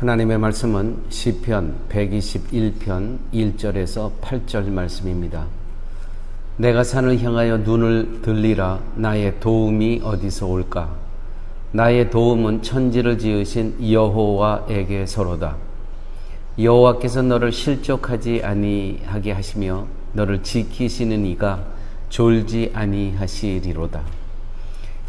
하나님의 말씀은 시편 121편 1절에서 8절 말씀입니다. 내가 산을 향하여 눈을 들리라 나의 도움이 어디서 올까 나의 도움은 천지를 지으신 여호와에게 서로다. 여호와께서 너를 실족하지 아니하게 하시며 너를 지키시는 이가 졸지 아니하시리로다.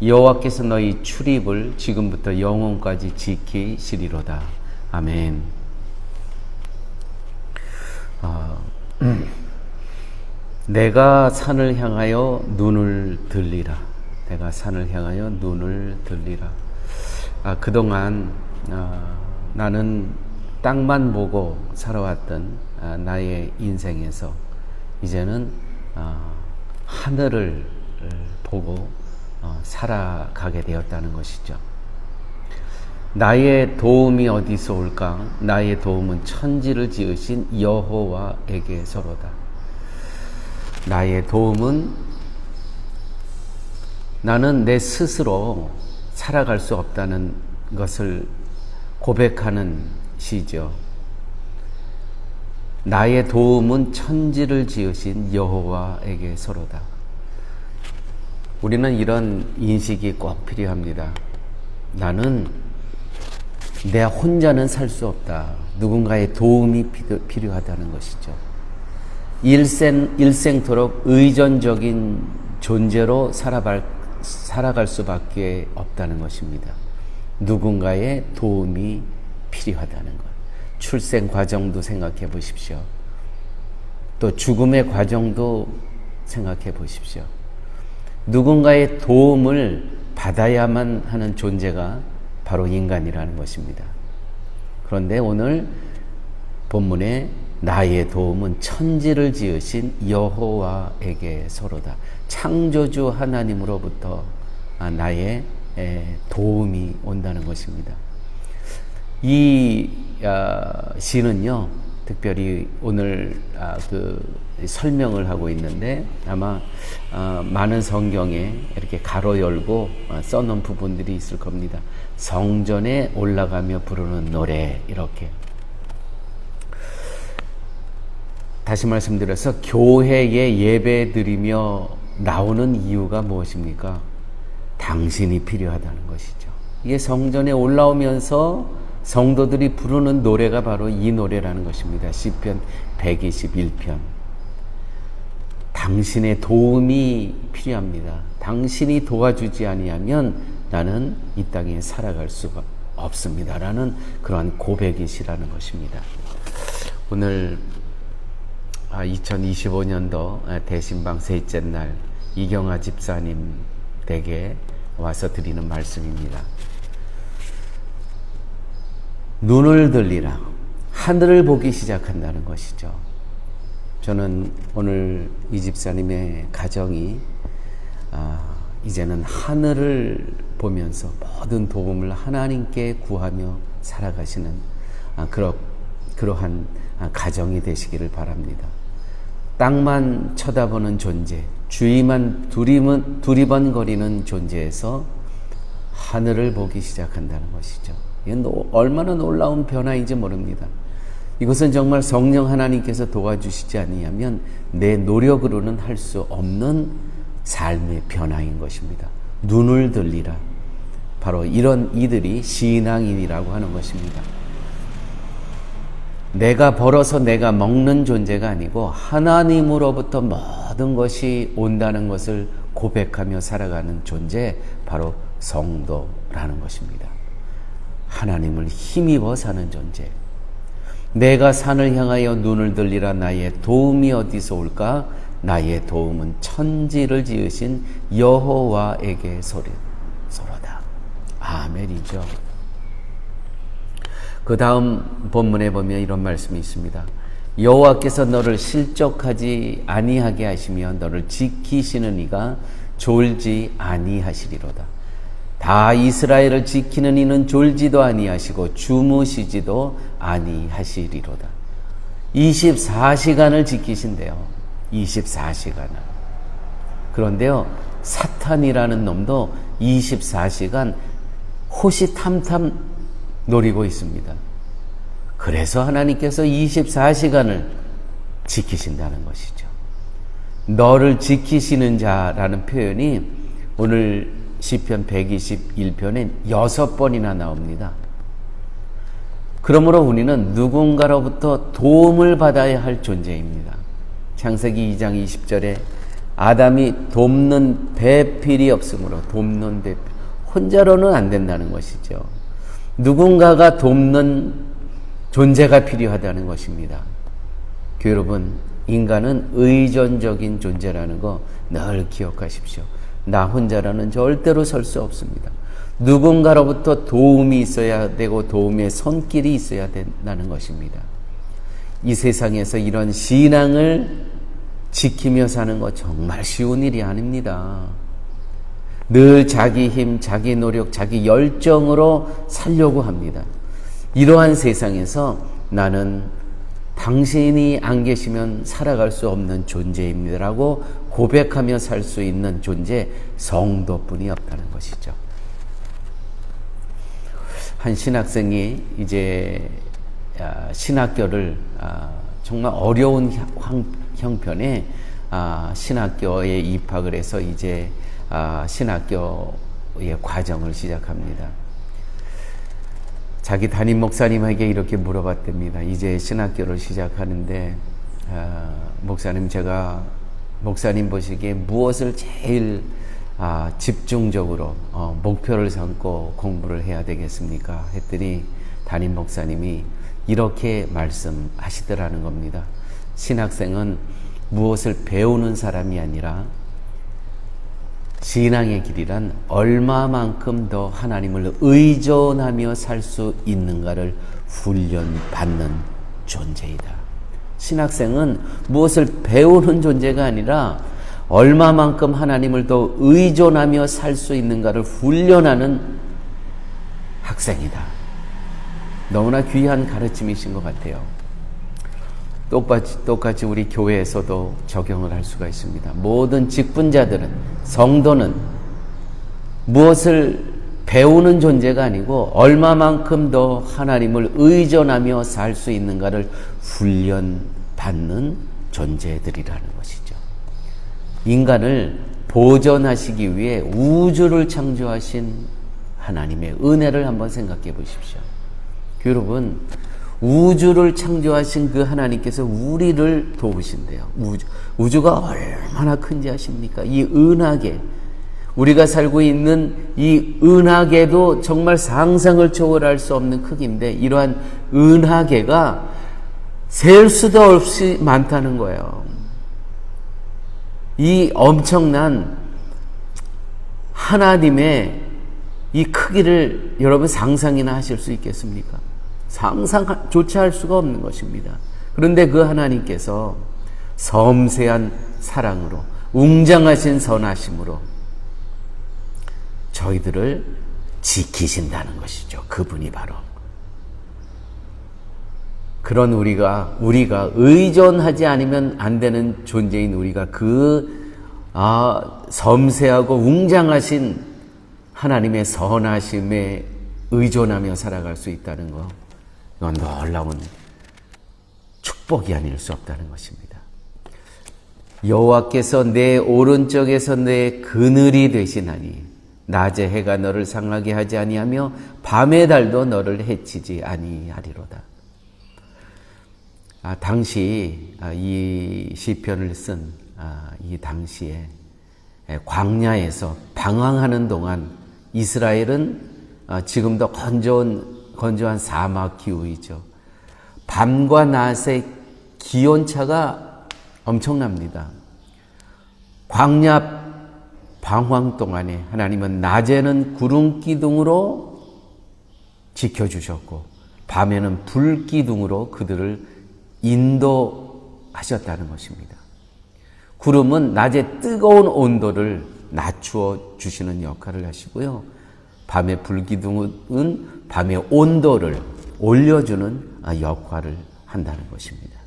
여호와께서 너희 출입을 지금부터 영원까지 지키시리로다. 아멘. 아, 내가 산을 향하여 눈을 들리라. 내가 산을 향하여 눈을 들리라. 아, 그동안 아, 나는 땅만 보고 살아왔던 아, 나의 인생에서 이제는 아, 하늘을 보고 어, 살아가게 되었다는 것이죠. 나의 도움이 어디서 올까? 나의 도움은 천지를 지으신 여호와에게 서로다. 나의 도움은 나는 내 스스로 살아갈 수 없다는 것을 고백하는 시죠. 나의 도움은 천지를 지으신 여호와에게 서로다. 우리는 이런 인식이 꼭 필요합니다. 나는 내 혼자는 살 수 없다. 누군가의 도움이 필요하다는 것이죠. 일생, 일생토록 의존적인 존재로 살아갈, 살아갈 수밖에 없다는 것입니다. 누군가의 도움이 필요하다는 것. 출생 과정도 생각해 보십시오. 또 죽음의 과정도 생각해 보십시오. 누군가의 도움을 받아야만 하는 존재가 바로 인간이라는 것입니다. 그런데 오늘 본문에 나의 도움은 천지를 지으신 여호와에게 서로다. 창조주 하나님으로부터 나의 도움이 온다는 것입니다. 이 아, 시는요, 특별히 오늘 아, 그 설명을 하고 있는데 아마 어, 많은 성경에 이렇게 가로 열고 어, 써놓은 부분들이 있을 겁니다. 성전에 올라가며 부르는 노래 이렇게 다시 말씀드려서 교회에 예배 드리며 나오는 이유가 무엇입니까? 당신이 필요하다는 것이죠. 이게 성전에 올라오면서 성도들이 부르는 노래가 바로 이 노래라는 것입니다. 시편 121편. 당신의 도움이 필요합니다. 당신이 도와주지 아니하면 나는 이 땅에 살아갈 수가 없습니다라는 그러한 고백이시라는 것입니다. 오늘 2025년도 아, 대신방 셋째 날 이경아 집사님 댁에 와서 드리는 말씀입니다. 눈을 들리라 하늘을 보기 시작한다는 것이죠. 저는 오늘 이 집사님의 가정이 아, 이제는 하늘을 보면서 모든 도움을 하나님께 구하며 살아가시는 아, 그러, 그러한 아, 가정이 되시기를 바랍니다. 땅만 쳐다보는 존재, 주위만 두리번, 두리번거리는 존재에서 하늘을 보기 시작한다는 것이죠. 얼마나 놀라운 변화인지 모릅니다. 이것은 정말 성령 하나님께서 도와주시지 아니하면 내 노력으로는 할 수 없는 삶의 변화인 것입니다. 눈을 들리라. 바로 이런 이들이 신앙인이라고 하는 것입니다. 내가 벌어서 내가 먹는 존재가 아니고 하나님으로부터 모든 것이 온다는 것을 고백하며 살아가는 존재, 바로 성도라는 것입니다. 하나님을 힘입어 사는 존재. 내가 산을 향하여 눈을 들리라 나의 도움이 어디서 올까? 나의 도움은 천지를 지으신 여호와에게 소리 소로다. 아멘이죠. 그 다음 본문에 보면 이런 말씀이 있습니다. 여호와께서 너를 실족하지 아니하게 하시며 너를 지키시는 이가 졸지 아니하시리로다. 다 이스라엘을 지키는 이는 졸지도 아니하시고 주무시지도 아니하시리로다. 24시간을 지키신대요. 24시간을. 그런데요, 사탄이라는 놈도 24시간 호시탐탐 노리고 있습니다. 그래서 하나님께서 24시간을 지키신다는 것이죠. 너를 지키시는 자라는 표현이 오늘 시편 121편에 여섯 번이나 나옵니다. 그러므로 우리는 누군가로부터 도움을 받아야 할 존재입니다. 창세기 2장 20절에 아담이 돕는 배필이 없으므로 돕는 배필 혼자로는 안 된다는 것이죠. 누군가가 돕는 존재가 필요하다는 것입니다. 그 여러분, 인간은 의존적인 존재라는 거 늘 기억하십시오. 나 혼자라는 절대로 설 수 없습니다. 누군가로부터 도움이 있어야 되고 도움의 손길이 있어야 된다는 것입니다. 이 세상에서 이런 신앙을 지키며 사는 거 정말 쉬운 일이 아닙니다. 늘 자기 힘, 자기 노력, 자기 열정으로 살려고 합니다. 이러한 세상에서 나는 당신이 안 계시면 살아갈 수 없는 존재입니다라고 고백하며 살 수 있는 존재 성도뿐이 없다는 것이죠. 한 신학생이 이제 아, 신학교를 아, 정말 어려운 형편에 아, 신학교에 입학을 해서 이제 신학교의 과정을 시작합니다. 자기 담임 목사님에게 이렇게 물어봤답니다. 이제 신학교를 시작하는데 목사님 제가 목사님 보시기에 무엇을 제일 아, 집중적으로 어, 목표를 삼고 공부를 해야 되겠습니까? 했더니 담임 목사님이 이렇게 말씀하시더라는 겁니다. 신학생은 무엇을 배우는 사람이 아니라 신앙의 길이란 얼마만큼 더 하나님을 의존하며 살 수 있는가를 훈련받는 존재이다. 신학생은 무엇을 배우는 존재가 아니라 얼마만큼 하나님을 더 의존하며 살 수 있는가를 훈련하는 학생이다. 너무나 귀한 가르침이신 것 같아요. 똑같이, 똑같이 우리 교회에서도 적용을 할 수가 있습니다. 모든 직분자들은, 성도는 무엇을 배우는 존재가 아니고 얼마만큼 더 하나님을 의존하며 살 수 있는가를 훈련받는 존재들이라는 것이죠. 인간을 보존하시기 위해 우주를 창조하신 하나님의 은혜를 한번 생각해 보십시오. 여러분, 우주를 창조하신 그 하나님께서 우리를 도우신대요. 우주, 우주가 얼마나 큰지 아십니까? 이 은하계, 우리가 살고 있는 이 은하계도 정말 상상을 초월할 수 없는 크기인데 이러한 은하계가 셀 수도 없이 많다는 거예요. 이 엄청난 하나님의 이 크기를 여러분 상상이나 하실 수 있겠습니까? 상상조차 할 수가 없는 것입니다. 그런데 그 하나님께서 섬세한 사랑으로 웅장하신 선하심으로 저희들을 지키신다는 것이죠. 그분이 바로 그런 우리가 우리가 의존하지 않으면 안 되는 존재인 우리가 그 아, 섬세하고 웅장하신 하나님의 선하심에 의존하며 살아갈 수 있다는 것. 이건 놀라운 축복이 아닐 수 없다는 것입니다. 여호와께서 내 오른쪽에서 내 그늘이 되시나니 낮에 해가 너를 상하게 하지 아니하며 밤의 달도 너를 해치지 아니하리로다. 아, 당시 아, 이 시편을 쓴이 아, 당시에 광야에서 방황하는 동안 이스라엘은 아, 지금도 건조한 건조한 사막 기후이죠. 밤과 낮의 기온차가 엄청납니다. 광야 방황 동안에 하나님은 낮에는 구름 기둥으로 지켜주셨고 밤에는 불 기둥으로 그들을 인도하셨다는 것입니다. 구름은 낮에 뜨거운 온도를 낮추어 주시는 역할을 하시고요. 밤의 불기둥은 밤의 온도를 올려주는 아, 역할을 한다는 것입니다.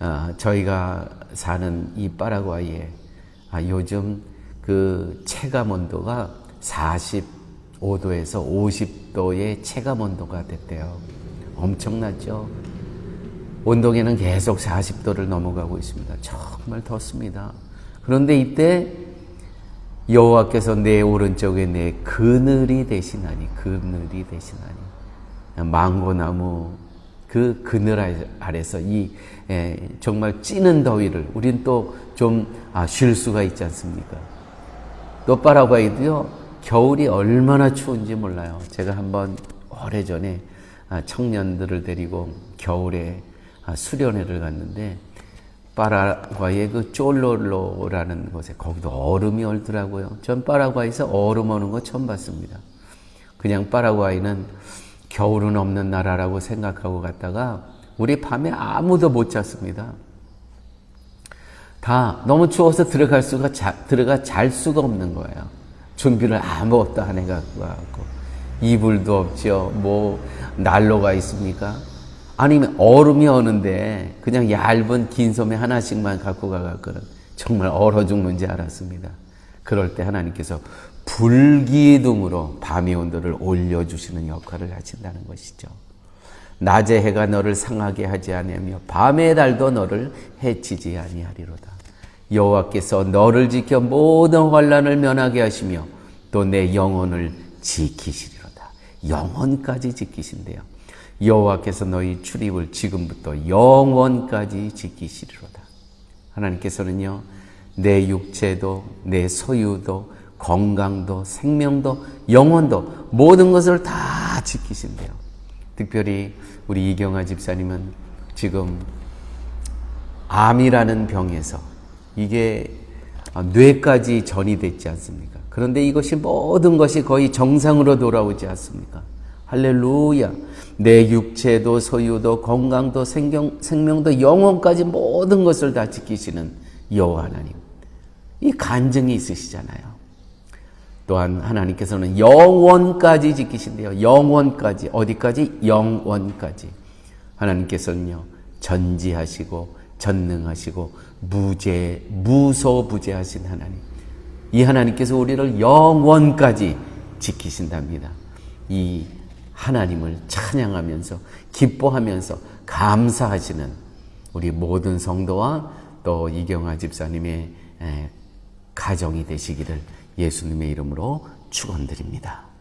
아, 저희가 사는 이 파라과이에 아, 요즘 그 체감 온도가 45도에서 50도의 체감 온도가 됐대요. 엄청났죠? 온동에는 계속 40도를 넘어가고 있습니다. 정말 덥습니다. 그런데 이때 여호와께서 내 오른쪽에 내 그늘이 되시나니 그늘이 되시나니 망고나무 그 그늘 아래서 이 에, 정말 찌는 더위를 우린 또 좀쉴 수가 있지 않습니까? 또 파라과이도요 겨울이 얼마나 추운지 몰라요. 제가 한번 오래 전에 아, 청년들을 데리고 겨울에 아, 수련회를 갔는데 파라과이의 그 쫄롤로라는 곳에 거기도 얼음이 얼더라고요. 전 파라과이에서 얼음 오는 거 처음 봤습니다. 그냥 파라과이는 겨울은 없는 나라라고 생각하고 갔다가 우리 밤에 아무도 못 잤습니다. 다 너무 추워서 들어갈 수가 자, 들어가 잘 수가 없는 거예요. 준비를 아무것도 안 해갖고 이불도 없죠. 뭐 난로가 있습니까? 아니면 얼음이 오는데 그냥 얇은 긴 소매 하나씩만 갖고 가갖고는 정말 얼어 죽는지 알았습니다. 그럴 때 하나님께서 불기둥으로 밤의 온도를 올려주시는 역할을 하신다는 것이죠. 낮의 해가 너를 상하게 하지 아니하며 밤의 달도 너를 해치지 아니하리로다. 여호와께서 너를 지켜 모든 환란을 면하게 하시며 또 내 영혼을 지키시리로다. 영혼까지 지키신대요. 여호와께서 너희 출입을 지금부터 영원까지 지키시리로다. 하나님께서는요, 내 육체도, 내 소유도, 건강도, 생명도, 영혼도, 모든 것을 다 지키신대요. 특별히 우리 이경아 집사님은 지금 암이라는 병에서 이게 뇌까지 전이 됐지 않습니까? 그런데 이것이 모든 것이 거의 정상으로 돌아오지 않습니까? 할렐루야. 내 육체도 소유도 건강도 생명, 생명도 영혼까지 모든 것을 다 지키시는 여호와 하나님. 이 간증이 있으시잖아요. 또한 하나님께서는 영원까지 지키신대요. 영원까지. 어디까지? 영원까지. 하나님께서는요, 전지하시고, 전능하시고, 무죄, 무소부재하신 하나님. 이 하나님께서 우리를 영원까지 지키신답니다. 이 하나님을 찬양하면서, 기뻐하면서, 감사하시는 우리 모든 성도와 또 이경아 집사님의 가정이 되시기를 예수님의 이름으로 축원드립니다.